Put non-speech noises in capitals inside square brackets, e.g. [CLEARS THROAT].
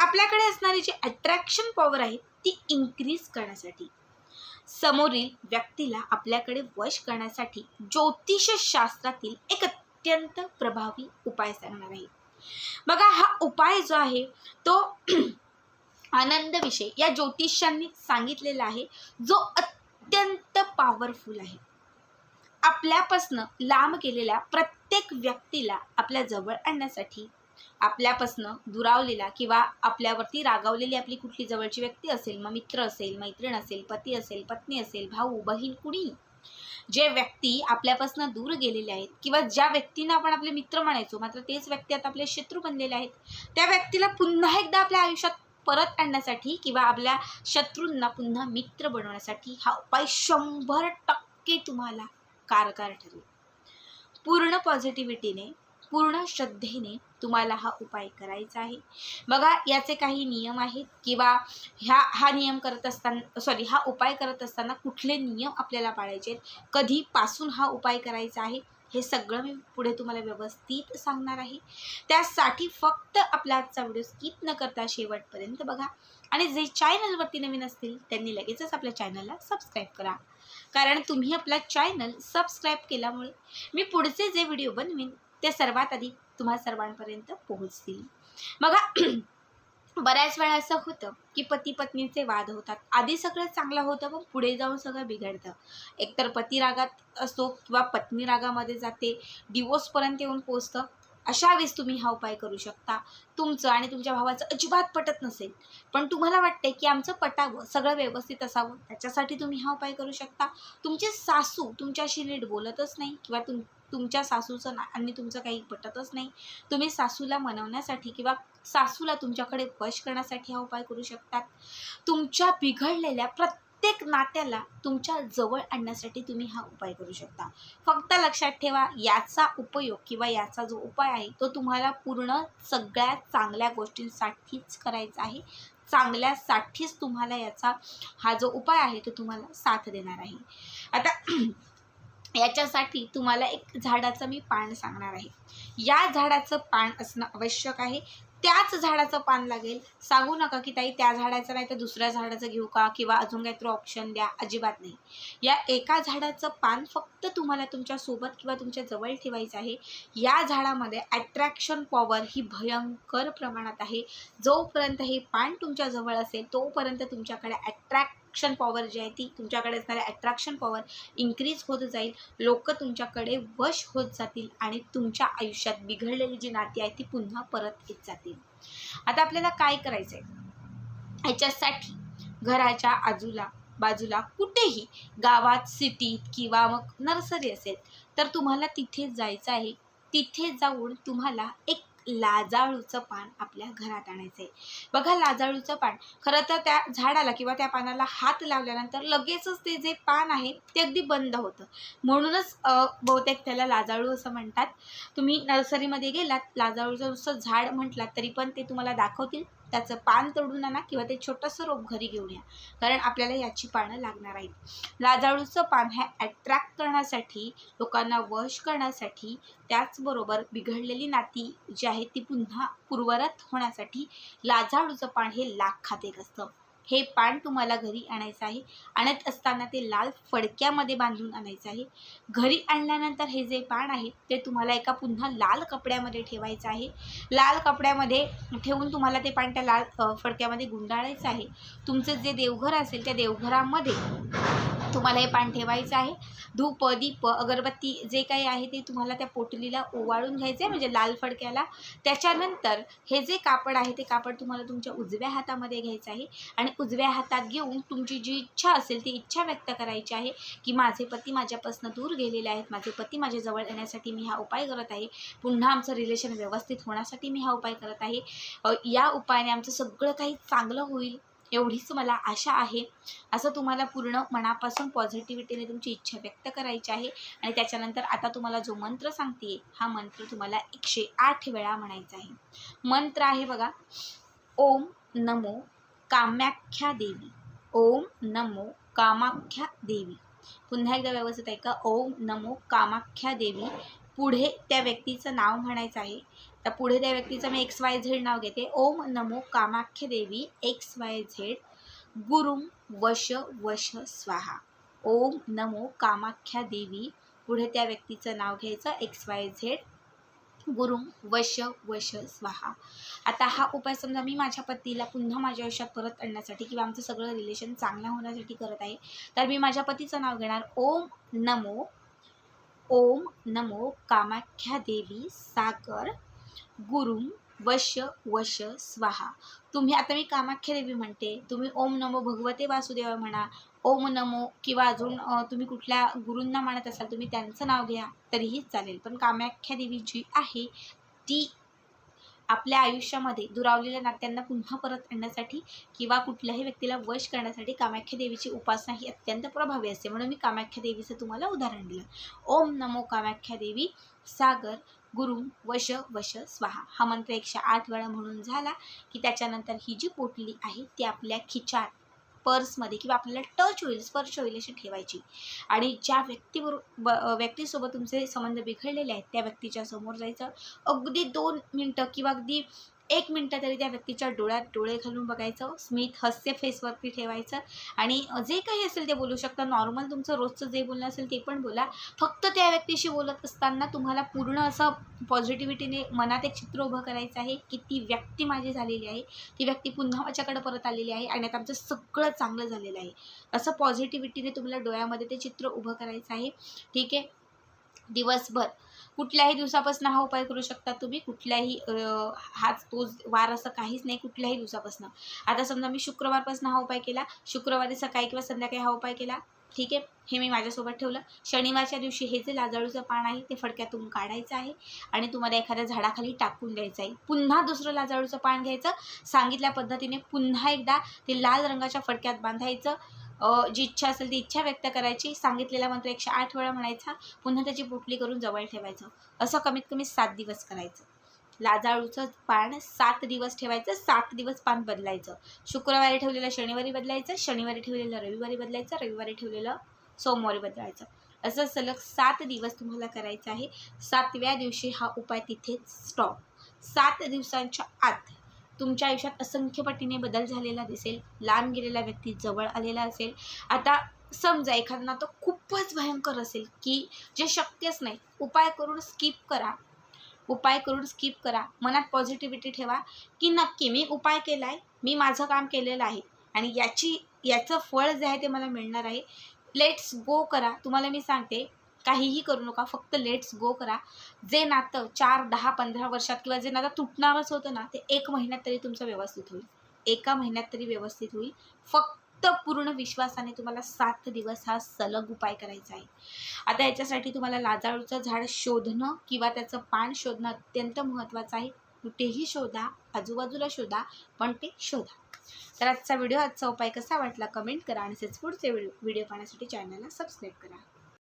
आपल्याकडे असणारी जी attraction power आहे ती इन्क्रीज करण्यासाठी समोरील व्यक्तीला आपल्याकडे वश करण्यासाठी ज्योतिषशास्त्रातील एक अत्यंत प्रभावी उपाय सांगणार आहे. बघा हा उपाय जो आहे तो [CLEARS THROAT] आनंद विषय या ज्योतिषांनी सांगितलेला आहे जो अत्यंत पॉवरफुल आहे. आपल्यापासनं लांब गेलेल्या प्रत्येक व्यक्तीला आपल्या जवळ आणण्यासाठी आपल्यापासनं दुरावलेला किंवा आपल्यावरती रागावलेली आपली कुठली जवळची व्यक्ती असेल मग मित्र असेल मैत्रीण असेल पती असेल पत्नी असेल भाऊ बहीण कुणी? जे व्यक्ती आपल्यापासून दूर गेलेले आहेत किंवा ज्या व्यक्तींना आपण आपले मित्र म्हणायचो मात्र तेच व्यक्ती आता आपले शत्रू बनलेले आहेत त्या व्यक्तीला पुन्हा एकदा आपल्या आयुष्यात परत आणण्यासाठी किंवा आपल्या शत्रूंना पुन्हा मित्र बनवण्यासाठी हा उपाय शंभर टक्के तुम्हाला कारकार ठरेल. पूर्ण पॉझिटिव्हिटीने पूर्ण श्रद्धेने तुम्हाला हा उपाय करायचा आहे. बघा याचे काही नियम आहेत किंवा ह्या हा नियम करत असताना सॉरी हा उपाय करत असताना कुठले नियम आपल्याला पाळायचे आहेत? कधीपासून हा उपाय करायचा आहे? हे सगळं मी पुढे तुम्हाला व्यवस्थित सांगणार आहे. त्यासाठी फक्त आपला आजचा व्हिडिओ स्किप न करता शेवटपर्यंत बघा. आणि जे चॅनलवरती नवीन असतील त्यांनी लगेचच आपल्या चॅनलला सबस्क्राईब करा. कारण तुम्ही आपला चॅनल सबस्क्राईब केल्यामुळे मी पुढचे जे व्हिडिओ बनवीन ते सर्वात आधी तुम्हा सर्वांपर्यंत पोहोचतील. बघा [CLEARS THROAT] बऱ्याच वेळा असं होतं की पती पत्नीचे वाद होतात. आधी सगळं चांगलं होतं पण पुढे जाऊन सगळं बिघडतं. एकतर पती रागात असतो किंवा पत्नी रागामध्ये जाते डिवोर्सपर्यंत येऊन पोचतं अशा वेळेस तुम्ही हा उपाय करू शकता. तुमचं आणि तुमच्या भावाचं अजिबात पटत नसेल. पण तुम्हाला वाटते की आमचं पटावं सगळं व्यवस्थित असावं त्याच्यासाठी तुम्ही हा उपाय करू शकता. तुमचे सासू तुमच्याशी नीट बोलतच नाही किंवा तुम तुमच्या सासूचं ना आणि तुमचं काही पटतच नाही. तुम्ही सासूला मनवण्यासाठी किंवा सासूला तुमच्याकडे वश करण्यासाठी हा उपाय करू शकतात. तुमच्या बिघडलेल्या प्रत्येक नात्याला तुमच्या जवळ आणण्यासाठी तुम्ही हा उपाय करू शकता. फक्त लक्षात ठेवा याचा उपयोग किंवा याचा जो उपाय आहे तो तुम्हाला पूर्ण सगळ्या चांगल्या गोष्टींसाठीच करायचा आहे. चांगल्यासाठीच तुम्हाला याचा हा जो उपाय आहे तो तुम्हाला साथ देणार आहे. आता याच्यासाठी तुम्हाला एक झाडाचं मी पान सांगणार आहे. या झाडाचं पान असणं आवश्यक आहे. त्याच झाडाचं पान लागेल. सांगू नका की ताई त्या झाडाचं नाही तर दुसऱ्या झाडाचं घेऊ का? किंवा अजून काहीतरी ऑप्शन द्या. अजिबात नाही. या एका झाडाचं पान फक्त तुम्हाला तुमच्यासोबत किंवा तुमच्या जवळ ठेवायचं आहे. या झाडामध्ये अट्रॅक्शन पॉवर ही भयंकर प्रमाणात आहे. जोपर्यंत हे पान तुमच्या जवळ असेल तोपर्यंत तुमच्याकडे अट्रॅक्शन पॉवर जी आहे ती तुमच्याकडे असणाऱ्या अट्रॅक्शन पॉवर इन्क्रीज होत जाईल. लोक तुमच्याकडे वश होत जातील आणि तुमच्या आयुष्यात बिघडलेली जी नाती आहे ती पुन्हा परत येत जातील. आता आपल्याला काय करायचं आहे ह्याच्यासाठी घराच्या आजूला बाजूला कुठेही गावात सिटीत किंवा मग नर्सरी असेल तर तुम्हाला तिथे जायचं आहे. तिथे जाऊन तुम्हाला एक लाजाळूचं पान आपल्या घरात आणायचं आहे बघा लाजाळूचं पान. खरं तर त्या झाडाला किंवा त्या पानाला हात लावल्यानंतर लगेचच ते जे पान आहे ते अगदी बंद होतं. म्हणूनच बहुतेक त्याला लाजाळू असं म्हणतात. तुम्ही नर्सरीमध्ये गेलात लाजाळूचं नुसतं झाड म्हटलात तरी पण ते तुम्हाला दाखवतील. त्याचं पान तोडून आणा किंवा ते छोटंसं रोप घरी घेऊन या. कारण आपल्याला याची पानं लागणार आहेत. लाजाळूचं पान हे अट्रॅक्ट करण्यासाठी लोकांना वश करण्यासाठी त्याचबरोबर बिघडलेली नाती जी आहे ती पुन्हा पूर्वरत होण्यासाठी लाजाळूचं पान हे लाखात एक असतं. हे पान तुम्हाला घरी आणायचं आहे. आणत असताना ते लाल फडक्यामध्ये बांधून आणायचं आहे. घरी आणल्यानंतर हे जे पान आहे ते तुम्हाला एका पुन्हा लाल कपड्यामध्ये ठेवायचं आहे. लाल कपड्यामध्ये ठेवून तुम्हाला ते पान त्या लाल फडक्यामध्ये गुंडाळायचं आहे. तुमचं जे देवघर असेल त्या देवघरामध्ये तुम्हाला हे पान ठेवायचं आहे. धूप दीप अगरबत्ती जे काही आहे ते तुम्हाला त्या पोटलीला ओवाळून घ्यायचं आहे म्हणजे लाल फडक्याला. त्याच्यानंतर हे जे कापड आहे ते कापड तुम्हाला तुमच्या उजव्या हातामध्ये घ्यायचं आहे. आणि उजव्या हातात घेऊन तुमची जी इच्छा असेल ती इच्छा व्यक्त करायची आहे की माझे पती माझ्यापासून दूर गेलेले आहेत. माझे पती माझ्याजवळ येण्यासाठी मी हा उपाय करत आहे. पुन्हा आमचं रिलेशन व्यवस्थित होण्यासाठी मी हा उपाय करत आहे. या उपायाने आमचं सगळं काही चांगलं होईल. एवढीच मला आशा आहे. असं तुम्हाला पूर्ण मनापासून पॉझिटिव्हिटीने तुमची इच्छा व्यक्त करायची आहे. आणि त्याच्यानंतर आता तुम्हाला जो मंत्र सांगते हा मंत्र तुम्हाला एकशे आठ वेळा म्हणायचा आहे. मंत्र आहे बघा ओम नमो कामाख्या देवी. ओम नमो कामाख्या देवी. पुन्हा एकदा व्यवस्थित ऐका. ओम नमो कामाख्या देवी. पुढे त्या व्यक्तीचं नाव म्हणायचं आहे. तर पुढे त्या व्यक्तीचं मी एक्स वाय झेड नाव घेते. ओम नमो कामाख्य देवी एक्स वाय झेड गुरुम वश वश स्वाहा. ओम नमो कामाख्या देवी. पुढे त्या व्यक्तीचं नाव घ्यायचं एक्स वाय झेड गुरुम वश वश स्वाहा. आता हा उपाय समजा मी माझ्या पतीला पुन्हा माझ्या आयुष्यात परत आणण्यासाठी किंवा आमचं सगळं रिलेशन चांगलं होण्यासाठी करत आहे. तर मी माझ्या पतीचं नाव घेणार ओम नमो ओम नमो कामाख्या देवी सागर गुरुम वश वश स्वाहा. तुम्ही आता मी कामाख्या देवी म्हणते. तुम्ही ओम नमो भगवते वासुदेवा म्हणा ओम नमो किंवा अजून तुम्ही कुठल्या गुरूंना म्हणत असाल तुम्ही त्यांचं नाव घ्या तरीही चालेल. पण कामाख्या देवी जी आहे ती आपल्या आयुष्यामध्ये दुरावलेल्या नात्यांना पुन्हा परत आणण्यासाठी किंवा कुठल्याही व्यक्तीला वश करण्यासाठी कामाख्या देवीची उपासना ही अत्यंत प्रभावी असते. म्हणून मी कामाख्या देवीचं तुम्हाला उदाहरण दिलं. ओम नमो कामाख्या देवी सागर गुरु वश वश स्वाहा. हा मंत्र एकशे आठ वेळा म्हणून झाला की त्याच्यानंतर ही जी पोटली आहे ती आपल्या खिचात पर्समध्ये किंवा आपल्याला टच होईल स्पर्श होईल अशी ठेवायची. आणि ज्या व्यक्तीबरोबर ब- व्यक्तीसोबत तुमचे संबंध बिघडलेले आहेत त्या व्यक्तीच्या समोर जायचं. अगदी दोन मिनटं किंवा अगदी एक मिनटं तरी त्या व्यक्तीच्या डोळ्यात डोळे घालून बघायचं. स्मित हास्य फेसवरती ठेवायचं. आणि जे काही असेल ते बोलू शकता. नॉर्मल तुमचं रोजचं जे बोलणं असेल ते पण बोला. फक्त त्या व्यक्तीशी बोलत असताना तुम्हाला पूर्ण असं पॉझिटिव्हिटीने मनात एक चित्र उभं करायचं आहे की ती व्यक्ती माझी झालेली आहे. ती व्यक्ती पुन्हा माझ्याकडे परत आलेली आहे आणि आता आमचं सगळं चांगलं झालेलं आहे. असं पॉझिटिव्हिटीने तुम्हाला डोळ्यामध्ये ते चित्र उभं करायचं आहे. ठीक आहे? दिवसभर कुठल्याही दिवसापासून हा उपाय करू शकता तुम्ही. कुठल्याही हाच तोच वार असं काहीच नाही कुठल्याही दिवसापासून. आता समजा मी शुक्रवारपासून हा उपाय केला. शुक्रवारी सकाळी किंवा संध्याकाळी हा उपाय केला. ठीक आहे? हे मी माझ्यासोबत ठेवलं. शनिवारच्या दिवशी हे जे लाजाळूचं पान आहे ते फडक्यातून काढायचं आहे आणि तुम्हाला एखाद्या झाडाखाली टाकून द्यायचं आहे. पुन्हा दुसरं लाजाळूचं पान घ्यायचं. सांगितल्या पद्धतीने पुन्हा एकदा ते लाल रंगाच्या फडक्यात बांधायचं. जी इच्छा असेल ती इच्छा व्यक्त करायची. सांगितलेला मंत्र एकशे आठ वेळा म्हणायचा. पुन्हा त्याची पोटली करून जवळ ठेवायचं. असं कमीत कमी सात दिवस करायचं. लाजाळूचं पान सात दिवस ठेवायचं. सात दिवस पान बदलायचं. शुक्रवारी ठेवलेलं शनिवारी बदलायचं. शनिवारी ठेवलेलं रविवारी बदलायचं. रविवारी ठेवलेलं सोमवारी बदलायचं. असं सलग सात दिवस तुम्हाला करायचं आहे. सातव्या दिवशी हा उपाय तिथेच स्टॉप सात दिवसांच्या आत तुमच्या आयुष्यात असंख्य पटीने बदल झालेला दिसेल लांब गेलेला व्यक्ती जवळ आलेला असेल. आता समजा एखादा तो खूपच भयंकर असेल की जे शक्यच नाही उपाय करून स्किप करा. उपाय करून स्किप करा. मनात पॉझिटिव्हिटी ठेवा की नक्की मी उपाय केला आहे मी माझं काम केलेलं आहे आणि याची याचं फळ जे आहे ते मला मिळणार आहे. लेट्स गो करा. तुम्हाला मी सांगते काहीही करू नका फक्त लेट्स गो करा. जे नातं चार दहा पंधरा वर्षात किंवा जे नातं तुटणारच होतं ना ते एक महिन्यात तरी तुमचं व्यवस्थित होईल. एका महिन्यात तरी व्यवस्थित होईल. फक्त पूर्ण विश्वासाने तुम्हाला सात दिवस हा सलग उपाय करायचा आहे. आता याच्यासाठी तुम्हाला लाजाळूचं झाड शोधणं किंवा त्याचं पान शोधणं अत्यंत महत्त्वाचं आहे. कुठेही शोधा आजूबाजूला शोधा पण ते शोधा. तर आजचा व्हिडिओ आजचा उपाय कसा वाटला? कमेंट करा आणि असेच पुढचे व्हिडिओ व्हिडिओ पाहण्यासाठी चॅनलला सबस्क्राईब करा.